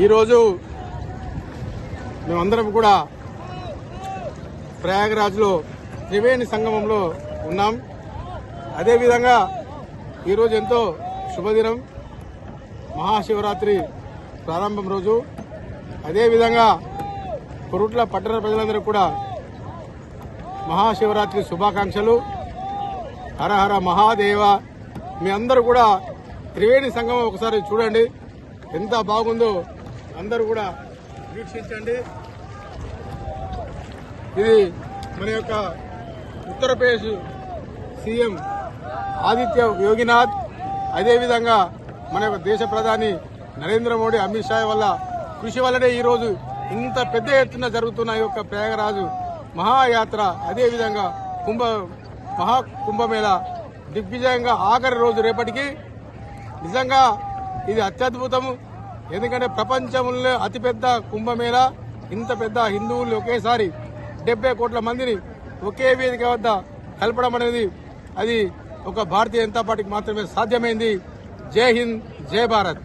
ఈరోజు మేమందరం కూడా ప్రయాగరాజ్లో త్రివేణి సంగమంలో ఉన్నాం. అదేవిధంగా ఈరోజు ఎంతో శుభదినం మహాశివరాత్రి ప్రారంభం రోజు. అదేవిధంగా కొరుట్ల పట్టణ ప్రజలందరూ కూడా మహాశివరాత్రి శుభాకాంక్షలు. హర హర మహాదేవ. మీ అందరూ కూడా త్రివేణి సంగమం ఒకసారి చూడండి. ఎంత బాగుందో అందరూ కూడా వీక్షించండి. ఇది మన యొక్క ఉత్తరప్రదేశ్ సీఎం ఆదిత్య యోగినాథ్. అదేవిధంగా మన యొక్క దేశ ప్రధాని నరేంద్ర మోడీ అమిత్ షా వల్ల కృషి వల్లనే ఈరోజు ఇంత పెద్ద ఎత్తున జరుగుతున్న ఈ యొక్క ప్రయాగరాజు మహాయాత్ర. అదేవిధంగా కుంభ మహా కుంభమేళ దిగ్విజయంగా ఆఖరి రోజు రేపటికి. నిజంగా ఇది అత్యద్భుతము. ఎందుకంటే ప్రపంచంలో అతిపెద్ద కుంభమేళ ఇంత పెద్ద హిందువులు ఒకేసారి డెబ్బై కోట్ల మందిని ఒకే వేదిక వద్ద కలపడం అనేది అది ఒక భారతీయ జనతా పార్టీకి మాత్రమే సాధ్యమైంది. జై హింద్ జై భారత్.